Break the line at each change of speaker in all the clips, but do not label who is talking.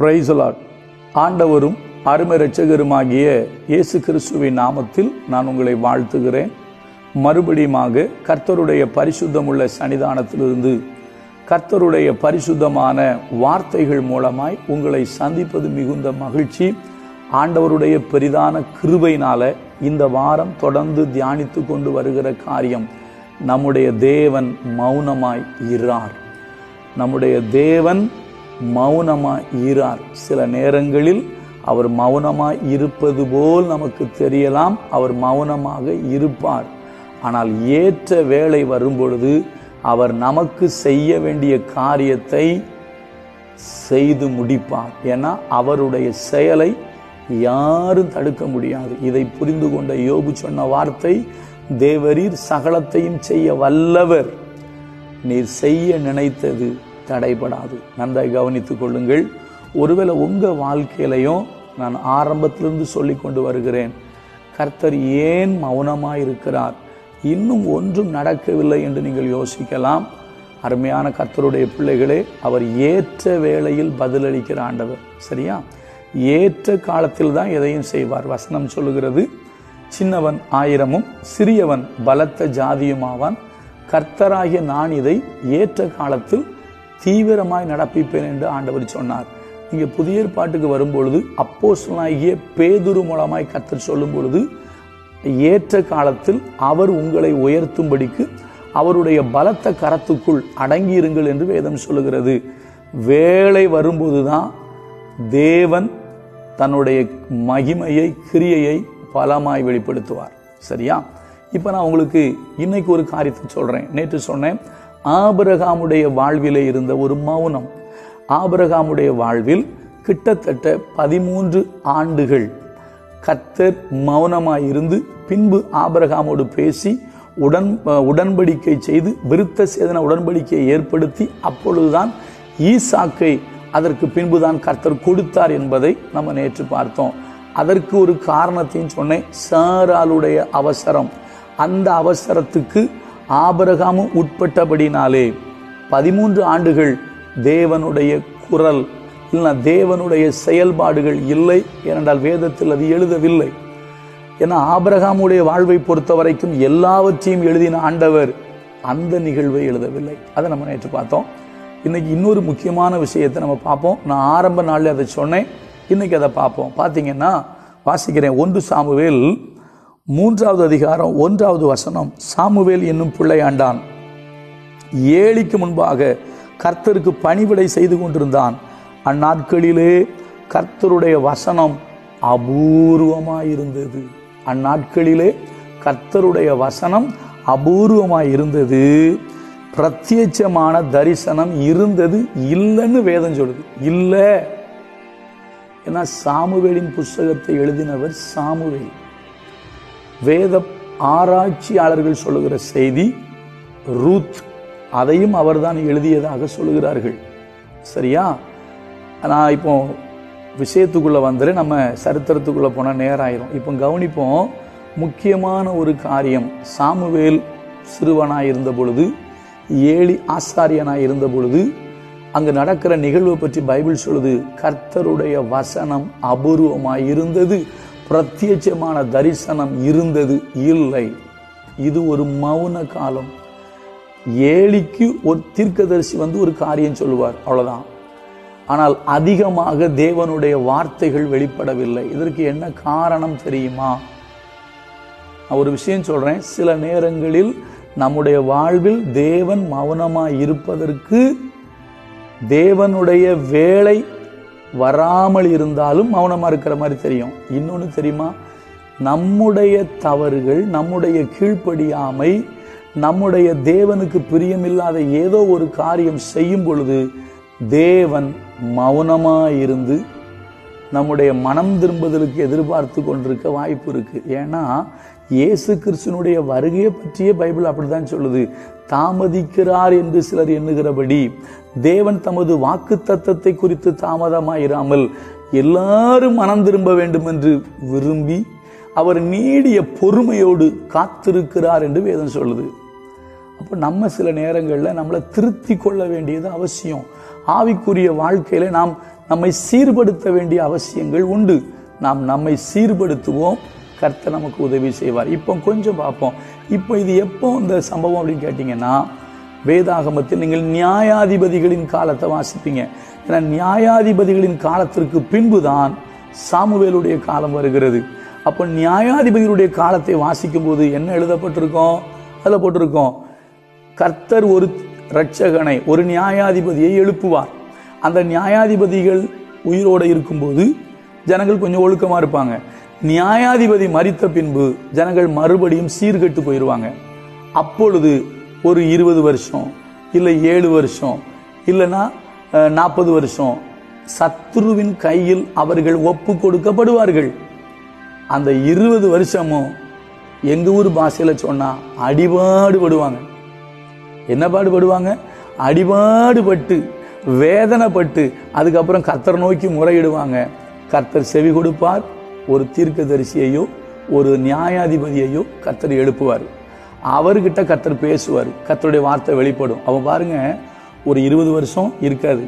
பிரைசலாட் ஆண்டவரும் அருமை ரட்சகருமாகிய இயேசு கிறிஸ்துவின் நாமத்தில் நான் உங்களை வாழ்த்துகிறேன். மறுபடியுமாக கர்த்தருடைய பரிசுத்தமுள்ள சன்னிதானத்திலிருந்து கர்த்தருடைய பரிசுத்தமான வார்த்தைகள் மூலமாய் உங்களை சந்திப்பது மிகுந்த மகிழ்ச்சி. ஆண்டவருடைய பெரிதான கிருபையினால இந்த வாரம் தொடர்ந்து தியானித்து கொண்டு வருகிற காரியம் நம்முடைய தேவன் மௌனமாய் இறார் நம்முடைய தேவன் மௌனமாக ஈரார் சில நேரங்களில் அவர் மௌனமாக இருப்பது போல் நமக்கு தெரியலாம் அவர் மௌனமாக இருப்பார். ஆனால் ஏற்ற வேலை வரும்பொழுது அவர் நமக்கு செய்ய வேண்டிய காரியத்தை செய்து முடிப்பார். ஏன்னா அவருடைய செயலை யாரும் தடுக்க முடியாது. இதை புரிந்து கொண்ட யோபு சொன்ன வார்த்தை தேவரீர் சகலத்தையும் செய்ய வல்லவர். நீர் செய்ய நினைத்தது தடைபடாது. நன்றாய் கவனித்துக் கொள்ளுங்கள். ஒருவேளை உங்கள் வாழ்க்கையிலையும் நான் ஆரம்பத்திலிருந்து சொல்லி கொண்டு வருகிறேன். கர்த்தர் ஏன் மௌனமாக இருக்கிறார்? இன்னும் ஒன்றும் நடக்கவில்லை என்று நீங்கள் யோசிக்கலாம். அருமையான கர்த்தருடைய பிள்ளைகளே அவர் ஏற்ற வேளையில் பதிலளிக்கிற ஆண்டவர். சரியா? ஏற்ற காலத்தில் தான் எதையும் செய்வார். வசனம் சொல்லுகிறது சின்னவன் ஆயிரமும் சிறியவன் பலத்த ஜாதியுமாவான் கர்த்தராகிய நான் இதை ஏற்ற காலத்தில் தீவிரமாய் நடப்பிப்பேன் என்று ஆண்டவர் சொன்னார். நீங்க புதிய ஏற்பாட்டுக்கு வரும்பொழுது அப்போஸ்தலனாகிய பேதுரு மூலமாய் கத்தர் சொல்லும் பொழுது ஏற்ற காலத்தில் அவர் உங்களை உயர்த்தும்படிக்கு அவருடைய பலத்த கரத்துக்குள் அடங்கியிருங்கள் என்று வேதம் சொல்லுகிறது. வேலை வரும்போதுதான் தேவன் தன்னுடைய மகிமையை கிரியையை பலமாய் வெளிப்படுத்துவார். சரியா? இப்போ நான் உங்களுக்கு இன்னைக்கு ஒரு காரியத்தை சொல்றேன். நேற்று சொன்னேன் ஆபரகாமுடைய வாழ்விலே இருந்த ஒரு மௌனம். ஆபரகாமுடைய வாழ்வில் கிட்டத்தட்ட பதிமூன்று ஆண்டுகள் கர்த்தர் மௌனமாயிருந்து பின்பு ஆபரகாமோடு பேசி உடன் உடன்படிக்கை செய்து விருத்த சேதன உடன்படிக்கையை ஏற்படுத்தி அப்பொழுதுதான் ஈசாக்கை அதற்கு பின்புதான் கர்த்தர் கொடுத்தார் என்பதை நம்ம நேற்று பார்த்தோம். அதற்கு ஒரு காரணத்தையும் சொன்னேன். சாராளுடைய அவசரம். அந்த அவசரத்துக்கு ஆபரகாமும் உட்பட்டபடினாலே பதிமூன்று ஆண்டுகள் தேவனுடைய குரல் இல்லைனா தேவனுடைய செயல்பாடுகள் இல்லை ஏனென்றால் வேதத்தில் அது எழுதவில்லை. ஏன்னா ஆபரகாமுடைய வாழ்வை பொறுத்த வரைக்கும் எல்லாவற்றையும் எழுதின ஆண்டவர் அந்த நிகழ்வை எழுதவில்லை. அதை நம்ம நேற்று பார்த்தோம். இன்னைக்கு இன்னொரு முக்கியமான விஷயத்தை நம்ம பார்ப்போம். நான் ஆரம்ப நாளில் அதை சொன்னேன். இன்னைக்கு அதை பார்ப்போம். பார்த்தீங்கன்னா வாசிக்கிறேன். ஒன்று சாமுவேல் மூன்றாவது அதிகாரம் ஒன்றாவது வசனம். சாமுவேல் என்னும் பிள்ளையாண்டான் ஏழிக்கு முன்பாக கர்த்தருக்கு பணிவிடை செய்து கொண்டிருந்தான். அந்நாட்களிலே கர்த்தருடைய வசனம் அபூர்வமாயிருந்தது. அந்நாட்களிலே கர்த்தருடைய வசனம் அபூர்வமாய் இருந்தது பிரத்யட்சமான தரிசனம் இருந்தது இல்லைன்னு வேதம் சொல்லுது. இல்லை. ஏன்னா சாமுவேலின் புஸ்தகத்தை எழுதினவர் சாமுவேல். வேத ஆராய்ச்சியாளர்கள் சொல்லுகிற செய்தி ரூத் அதையும் அவர்தான் எழுதியதாக சொல்லுகிறார்கள். சரியா? நான் இப்போ விஷயத்துக்குள்ள வந்துரு நம்ம சரித்திரத்துக்குள்ள போனால் நேரம் இப்போ கவனிப்போம் முக்கியமான ஒரு காரியம். சாமுவேல் சிறுவனாக இருந்த பொழுது ஏழி ஆசாரியனாக இருந்த பொழுது அங்கு நடக்கிற நிகழ்வை பற்றி பைபிள் சொல்லுது கர்த்தருடைய வசனம் அபூர்வமாய் இருந்தது. பிரத்யட்சமான தரிசனம் இருந்தது இல்லை. இது ஒரு மௌன காலம். ஏழிக்கு ஒரு தீர்க்கதரிசி வந்து ஒரு காரியம் சொல்லுவார் அவ்வளவுதான். ஆனால் அதிகமாக தேவனுடைய வார்த்தைகள் வெளிப்படவில்லை. இதற்கு என்ன காரணம் தெரியுமா? நான் ஒரு விஷயம் சொல்றேன். சில நேரங்களில் நம்முடைய வாழ்வில் தேவன் மௌனமாக இருப்பதற்கு தேவனுடைய வேலை வராமல் இருந்தாலும் மௌனமாக இருக்கிற மாதிரி தெரியும். இன்னொன்று தெரியுமா? நம்முடைய தவறுகள் நம்முடைய கீழ்ப்படியாமை நம்முடைய தேவனுக்கு பிரியமில்லாத ஏதோ ஒரு காரியம் செய்யும் பொழுது தேவன் மௌனமாயிருந்து நம்முடைய மனம் திரும்புதலுக்கு எதிர்பார்த்து கொண்டிருக்க வாய்ப்பு இருக்குது ஏன்னா இயேசு கிறிஸ்தனுடைய வருகையை பற்றியே பைபிள் அப்படிதான் சொல்லுது. தாமதிக்கிறார் என்று சிலர் எண்ணுகிறபடி தேவன் தமது வாக்கு தத்தத்தை குறித்து தாமதமாயிராமல் எல்லாரும் மனம் திரும்ப வேண்டும் என்று விரும்பி அவர் நீடிய பொறுமையோடு காத்திருக்கிறார் என்று வேதம் சொல்லுது. அப்போ நம்ம சில நேரங்களில் நம்மளை திருத்தி கொள்ள வேண்டியது அவசியம். ஆவிக்குரிய வாழ்க்கையில் நாம் நம்மை சீர்படுத்த வேண்டிய அவசியங்கள் உண்டு. நாம் நம்மை சீர்படுத்துவோம் கர்த்தர் நமக்கு உதவி செய்வார். இப்போ கொஞ்சம் பார்ப்போம். இப்போ இது எப்போ இந்த சம்பவம் அப்படின்னு கேட்டிங்கன்னா வேதாகமத்தில் நீங்கள் நியாயாதிபதிகளின் காலத்தை வாசிப்பீங்க. ஏன்னா நியாயாதிபதிகளின் காலத்திற்கு பின்புதான் சாமுவேலுடைய காலம் வருகிறது. அப்போ நியாயாதிபதிகளுடைய காலத்தை வாசிக்கும் போது என்ன எழுதப்பட்டிருக்கோம்? அதில் போட்டிருக்கோம் கர்த்தர் ஒரு இரட்சகனை ஒரு நியாயாதிபதியை எழுப்புவார். அந்த நியாயாதிபதிகள் உயிரோடு இருக்கும்போது ஜனங்கள் கொஞ்சம் ஒழுக்கமாக இருப்பாங்க. நியாயாதிபதி மறித்த பின்பு ஜனங்கள் மறுபடியும் சீர்கெட்டு போயிடுவாங்க அப்பொழுது ஒரு இருபது வருஷம் இல்லை ஏழு வருஷம் இல்லைன்னா நாற்பது வருஷம் சத்ருவின் கையில் அவர்கள் ஒப்பு கொடுக்கப்படுவார்கள். அந்த இருபது வருஷமும் எங்க ஊர் பாஷையில் சொன்னா அடிபாடு படுவாங்க என்ன பாடுபடுவாங்க? அடிபாடுபட்டு வேதனைப்பட்டு அதுக்கப்புறம் கத்தர் நோக்கி முறையிடுவாங்க. கர்த்தர் செவி கொடுப்பார் ஒரு தீர்க்கதரிசியையோ ஒரு நியாயாதிபதியையோ கர்த்தர் எழுப்புவார். அவர்கிட்ட கர்த்தர் பேசுவார். கத்தருடைய வார்த்தை வெளிப்படும். அவன் பாருங்க ஒரு இருபது வருஷம் இருக்காது.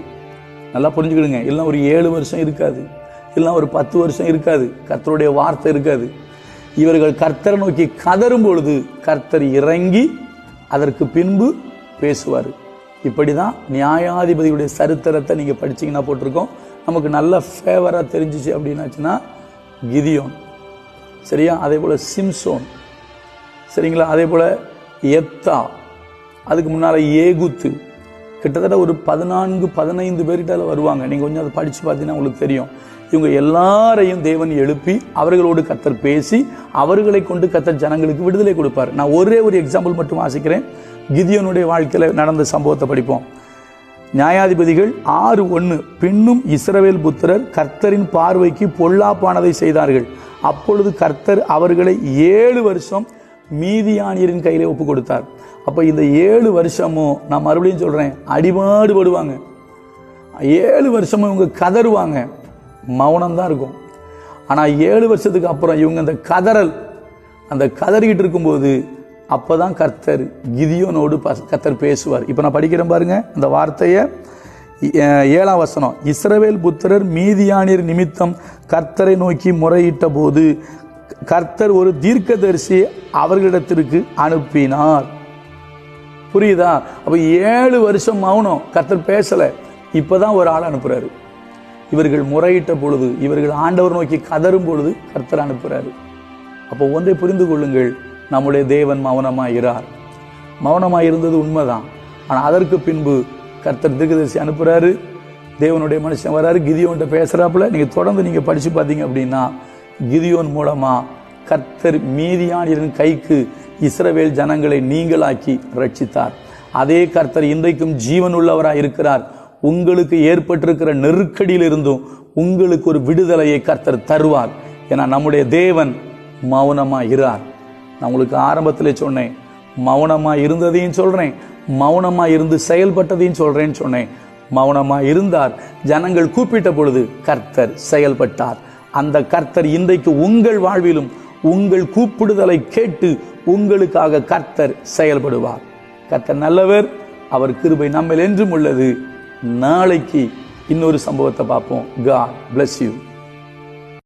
நல்லா புரிஞ்சுக்கிடுங்க. இல்லை ஒரு ஏழு வருஷம் இருக்காது. இல்லை ஒரு பத்து வருஷம் இருக்காது. கர்த்தருடைய வார்த்தை இருக்காது. இவர்கள் கர்த்தரை நோக்கி கதரும் பொழுது கர்த்தர் இறங்கி அதற்கு பின்பு பேசுவார். இப்படி தான் நியாயாதிபதியுடைய சரித்திரத்தை நீங்கள் படிச்சீங்கன்னா போட்டிருக்கோம். நமக்கு நல்ல ஃபேவராக தெரிஞ்சிச்சு அப்படின்னாச்சுன்னா கிதியோன். சரியா? அதே போல் சிம்சோன். சரிங்களா? அதே போல் எத்தா. அதுக்கு முன்னால் ஏகுத்து. கிட்டத்தட்ட ஒரு பதினான்கு பதினைந்து பேர்கிட்ட வருவாங்க. நீங்கள் கொஞ்சம் அதை படித்து பார்த்தீங்கன்னா உங்களுக்கு தெரியும். இவங்க எல்லாரையும் தேவன் எழுப்பி அவர்களோடு கத்தர் பேசி அவர்களை கொண்டு கத்தர் ஜனங்களுக்கு விடுதலை கொடுப்பார். நான் ஒரே ஒரு எக்ஸாம்பிள் மட்டும் வாசிக்கிறேன். கிதியோனுடைய வாழ்க்கையில் நடந்த சம்பவத்தை படிப்போம். நியாயாதிபதிகள் ஆறு ஒன்று பின்னும் இஸ்ரவேல் புத்திரர் கர்த்தரின் பார்வைக்கு பொல்லாப்பானதை செய்தார்கள். அப்பொழுது கர்த்தர் அவர்களை ஏழு வருஷம் மீதியானியரின் கையிலே ஒப்பு கொடுத்தார் அப்போ இந்த ஏழு வருஷமும் நான் மறுபடியும் சொல்கிறேன் அடிபாடு படுவாங்க. ஏழு வருஷமும் இவங்க கதறுவாங்க. மௌனம்தான் இருக்கும். ஆனால் ஏழு வருஷத்துக்கு அப்புறம் இவங்க அந்த கதறல் அந்த கதறிக்கிட்டு இருக்கும்போது அப்போதான் கர்த்தர் கிதியோனோடு பஸ்- கர்த்தர் பேசுவார். இப்போ நான் படிக்கிறேன் பாருங்க அந்த வார்த்தையை ஏழாம் வசனம். இஸ்ரவேல் புத்திரர் மீதியானியர் நிமித்தம் கர்த்தரை நோக்கி முறையிட்ட போது கர்த்தர் ஒரு தீர்க்கதரிசி அவர்களிடத்திற்கு அனுப்பினார். புரியுதா? அப்போ ஏழு வருஷம் மௌனம் கர்த்தர் பேசலை. இப்போ தான் ஒரு ஆள் அனுப்புகிறாரு இவர்கள் முறையிட்ட பொழுது இவர்கள் ஆண்டவர் நோக்கி கதறும் பொழுது கர்த்தர் அனுப்புகிறாரு அப்போ ஒன்றை புரிந்து கொள்ளுங்கள். நம்முடைய தேவன் மௌனமாக இறார் மௌனமாக இருந்தது உண்மைதான். ஆனால் அதற்கு பின்பு கர்த்தர் தீர்க்கதரிசி அனுப்புகிறாரு தேவனுடைய மனுஷன் வராரு. கிதியோன்ட்ட பேசுகிறாப்புல நீங்கள் தொடர்ந்து நீங்கள் படித்து பார்த்தீங்க அப்படின்னா கிதியோன் மூலமாக கர்த்தர் மீதியானியரின் கைக்கு இஸ்ரவேல் ஜனங்களை நீங்களாக்கி ரட்சித்தார் அதே கர்த்தர் இன்றைக்கும் ஜீவனுள்ளவராய் இருக்கிறார். உங்களுக்கு ஏற்பட்டிருக்கிற நெருக்கடியிலிருந்தும் உங்களுக்கு ஒரு விடுதலையை கர்த்தர் தருவார். ஏன்னா நம்முடைய தேவன் மௌனமாக இருக்கிறார் நான் உங்களுக்கு ஆரம்பத்திலே சொன்னேன் மௌனமா இருந்ததையும் சொல்றேன் மௌனமா இருந்து செயல்பட்டதையும் சொல்றேன்னு சொன்னேன். மௌனமா இருந்தார். ஜனங்கள் கூப்பிட்ட பொழுது கர்த்தர் செயல்பட்டார். அந்த கர்த்தர் இன்றைக்கு உங்கள் வாழ்விலும் உங்கள் கூப்பிடுதலை கேட்டு உங்களுக்காக கர்த்தர் செயல்படுவார். கர்த்தர் நல்லவர் அவர் கிருபை நம்மில் என்றும் உள்ளது. நாளைக்கு இன்னொரு சம்பவத்தை பார்ப்போம். God bless you